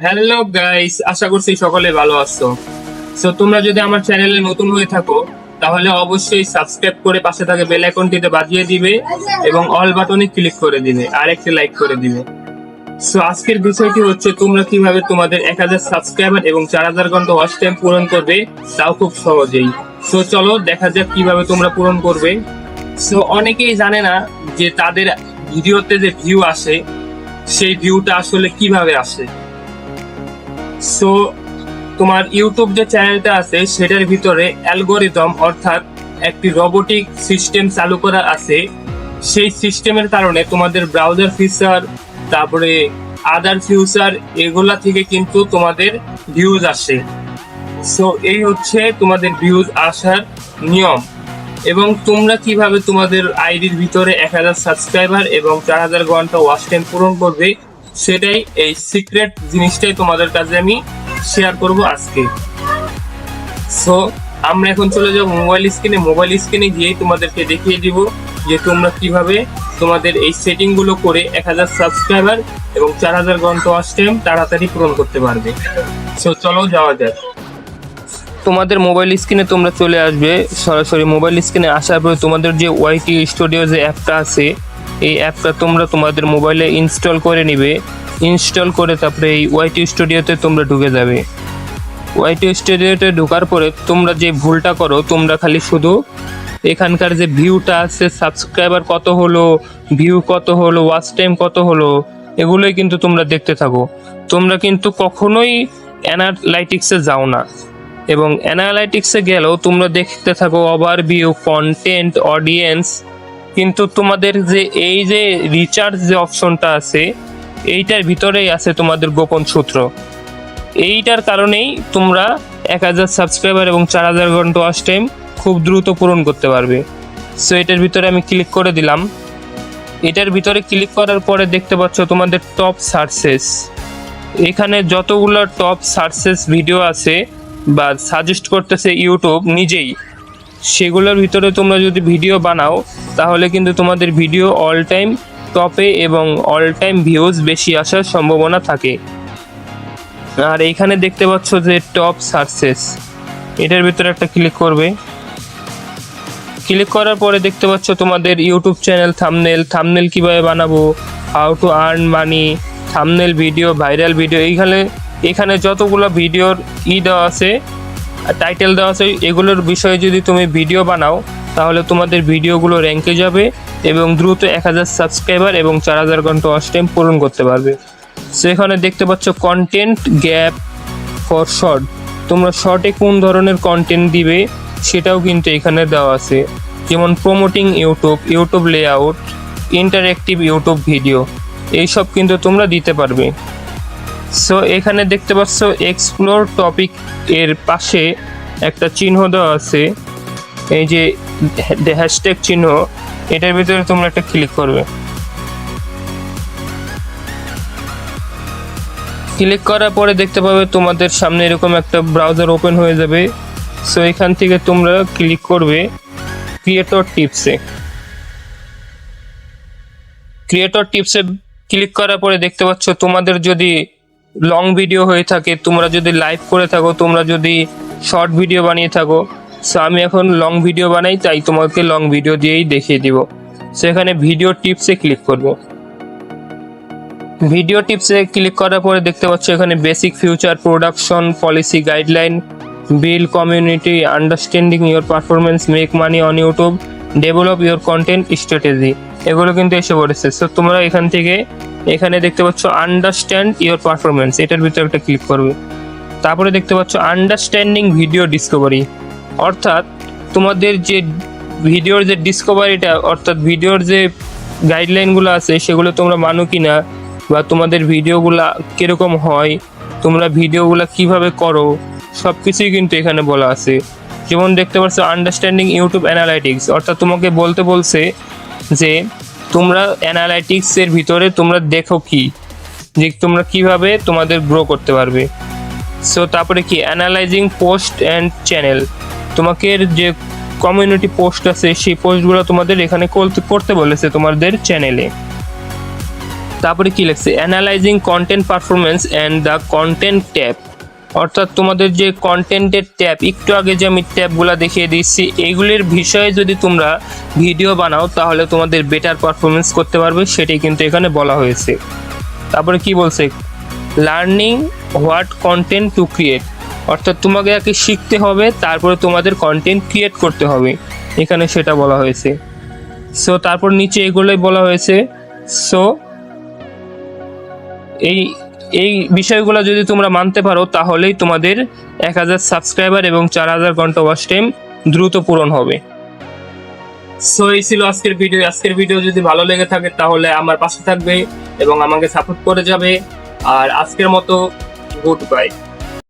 Hello guys আশা করছি সকলে ভালো আছো। সো তোমরা যদি আমার চ্যানেলে নতুন হয়ে থাকো, তাহলে অবশ্যই সাবস্ক্রাইব করে পাশে থাকা বেল আইকনটিতে বাজিয়ে দিবে এবং অল বাটনে ক্লিক করে দিবে, আর একটি লাইক করে দিবে। সো আজকের বিষয়টি হচ্ছে তোমরা কীভাবে তোমাদের এক হাজার সাবস্ক্রাইবার এবং চার হাজার ঘণ্টা ওয়াচ টাইম পূরণ করবে, তাও খুব সহজেই। সো চলো দেখা যাক কীভাবে তোমরা পূরণ করবে। সো অনেকেই জানে না যে তাদের ভিডিওতে যে ভিউ আসে, সেই ভিউটা আসলে কীভাবে আসে। সো তোমার ইউটিউব যে চ্যানেলটা আছে, সেটার ভিতরে অ্যালগোরিদম অর্থাৎ একটি রোবোটিক সিস্টেম চালু করা আছে। সেই সিস্টেমের কারণে তোমাদের ব্রাউজার ফিচার তারপরে আদার ফিউচার এগুলা থেকে কিন্তু তোমাদের ভিউজ আসে। সো এই হচ্ছে তোমাদের ভিউজ আসার নিয়ম। এবং তোমরা কীভাবে তোমাদের আইডির ভিতরে এক হাজার সাবস্ক্রাইবার এবং চার হাজার ঘণ্টা ওয়াচ টাইম পূরণ করবে সেটাই এই সিক্রেট জিনিসটাই তোমাদের কাছে আমি শেয়ার করব আজকে। সো আমরা এখন চলে যাব মোবাইল স্ক্রিনে মোবাইল স্ক্রিনে গিয়েই তোমাদেরকে দেখিয়ে দিব যে তোমরা কীভাবে তোমাদের এই সেটিংগুলো করে এক হাজার সাবস্ক্রাইবার এবং চার হাজার ঘণ্টা ওয়াচ টাইম তাড়াতাড়ি পূরণ করতে পারবে। সো চলো যাওয়া যাক। তোমাদের মোবাইল স্ক্রিনে তোমরা চলে আসবে। সরাসরি মোবাইল স্ক্রিনে আসার পরে তোমাদের যে ওয়াইটি স্টুডিও যে অ্যাপটা আছে এই অ্যাপটা তোমরা তোমাদের মোবাইলে ইনস্টল করে নিবে। ইনস্টল করে তারপরে এই ওয়াইটি স্টুডিওতে তোমরা ঢুকে যাবে। ওয়াইটি স্টুডিওতে ঢোকার পরে তোমরা যে ভুলটা করো, তোমরা খালি শুধু এখানকার যে ভিউটা আছে সাবস্ক্রাইবার কত হলো ভিউ কত হলো ওয়াচ টাইম কত হলো, এগুলোই কিন্তু তোমরা দেখতে থাকো। তোমরা কিন্তু কখনোই অ্যানালাইটিক্সে যাও না। এবং অ্যানালাইটিক্সে গেলেও তোমরা দেখতে থাকো ওভারভিউ কন্টেন্ট অডিয়েন্স কিন্তু তোমাদের যে এই যে রিচার্জ যে অপশনটা আছে, এইটার ভিতরেই আছে তোমাদের গোপন সূত্র। এইটার কারণেই তোমরা এক হাজার সাবস্ক্রাইবার এবং চার হাজার ঘণ্টা ওয়াচ টাইম খুব দ্রুত পূরণ করতে পারবে। সো এটার ভিতরে আমি ক্লিক করে দিলাম। এটার ভিতরে ক্লিক করার পরে দেখতে পাচ্ছ তোমাদের টপ সার্চেস এখানে যতগুলো টপ সার্চেস ভিডিও আছে বা সাজেস্ট করতেছে ইউটিউব নিজেই। সেগুলোর ভিতরে তোমরা যদি ভিডিও বানাও, তাহলে কিন্তু তোমাদের ভিডিও অল টাইম টপে এবং অল টাইম ভিউজ বেশি আসার সম্ভাবনা থাকে। আর এইখানে দেখতে পাচ্ছ যে টপ সার্চেস এটার ভিতরে একটা ক্লিক করবে। ক্লিক করার পরে দেখতে পাচ্ছ তোমাদের ইউটিউব চ্যানেল থামনেল থামনেল কীভাবে বানাবো how to earn money thumbnail video viral video এইখানে, এখানে যতগুলো ভিডিওর ই দেওয়া আছে টাইটেল দেওয়া আছে, এগুলোর বিষয়ে যদি তুমি ভিডিও বানাও, তাহলে তোমাদের ভিডিওগুলো র্যাঙ্কে যাবে এবং দ্রুত এক হাজার সাবস্ক্রাইবার এবং চার হাজার ঘণ্টা টাইম পূরণ করতে পারবে। সেখানে দেখতে পাচ্ছ কন্টেন্ট গ্যাপ ফর শর্ট তোমরা শর্টে কোন ধরনের কন্টেন্ট দিবে, সেটাও কিন্তু এখানে দেওয়া আছে। যেমন promoting YouTube YouTube layout interactive YouTube video এইসব কিন্তু তোমরা দিতে পারবে। সো এখানে দেখতে পাচ্ছ এক্সপ্লোর টপিক এর পাশে একটা চিহ্ন দেওয়া আছে। এই যে হ্যাশট্যাগ চিহ্ন, এটার ভিতরে তোমরা একটা ক্লিক করবে। ক্লিক করার পরে দেখতে পাবে তোমাদের সামনে এরকম একটা ব্রাউজার ওপেন হয়ে যাবে। সো এখান থেকে তোমরা ক্লিক করবে ক্রিয়েটর টিপসে ক্রিয়েটর টিপসে ক্লিক করার পরে দেখতে পাচ্ছ, তোমাদের যদি লং ভিডিও হয়ে থাকে, তোমরা যদি লাইভ করে থাকো, তোমরা যদি শর্ট ভিডিও বানিয়ে থাকো। সো আমি এখন লং ভিডিও বানাই, তাই তোমাকে লং ভিডিও দিয়েই দেখিয়ে দিব। সেখানে ভিডিও টিপসে ক্লিক করব। ভিডিও টিপসে ক্লিক করার পরে দেখতে পাচ্ছ, এখানে basic future production policy guideline bill community understanding your performance make money on YouTube develop your content strategy এগুলো কিন্তু এসে পড়েছে। সো তোমরা এখান থেকে এখানে দেখতে পাচ্ছ আন্ডারস্ট্যান্ড ইউর পারফরমেন্স এটার ভিতরে একটা ক্লিক করবে। তারপরে দেখতে পাচ্ছ আন্ডারস্ট্যান্ডিং ভিডিও ডিসকভারি অর্থাৎ তোমাদের যে ভিডিওর যে ডিসকভারিটা অর্থাৎ ভিডিওর যে গাইডলাইনগুলো আছে, সেগুলো তোমরা মানো কি না? বা তোমাদের ভিডিওগুলো কীরকম হয়? তোমরা ভিডিওগুলো কীভাবে করো? সব কিছুই কিন্তু এখানে বলা আছে। যেমন দেখতে পাচ্ছ আন্ডারস্ট্যান্ডিং ইউটিউব অ্যানালাইটিক্স অর্থাৎ তোমাকে বলতে বলছে যে তোমরা অ্যানালাইটিক্সের ভিতরে তোমরা দেখো কি, যে তোমরা কীভাবে তোমাদের গ্রো করতে পারবে। সো তারপরে কি? অ্যানালাইজিং পোস্ট অ্যান্ড চ্যানেল তোমাকে যে কমিউনিটি পোস্ট আছে, সেই পোস্টগুলো তোমাদের এখানে করতে বলেছে তোমাদের চ্যানেলে তারপরে কি লিখছে? Analysing content performance and the content tab অর্থাৎ তোমাদের যে কন্টেন্টের ট্যাব একটু আগে যে আমি ট্যাবগুলো দেখিয়ে দিচ্ছি এইগুলির বিষয়ে যদি তোমরা ভিডিও বানাও, তাহলে তোমাদের বেটার পারফরমেন্স করতে পারবে, সেটাই কিন্তু এখানে বলা হয়েছে। তারপরে কি বলছে? Learning what content to create অর্থাৎ তোমাকে আগে শিখতে হবে, তারপরে তোমাদের কন্টেন্ট ক্রিয়েট করতে হবে। এখানে সেটা বলা হয়েছে। সো তারপর নিচে এগুলোই বলা হয়েছে। সো এই এই বিষয়গুলো যদি তোমরা মানতে পারো, তাহলেই তোমাদের এক হাজার সাবস্ক্রাইবার এবং চার হাজার ঘণ্টা ওয়াশ টাইম দ্রুত পূরণ হবে। সো এই ছিল আজকের ভিডিও আজকের ভিডিও যদি ভালো লেগে থাকে, তাহলে আমার পাশে থাকবে এবং আমাকে সাপোর্ট করে যাবে। আর আজকের মতো গুড বাই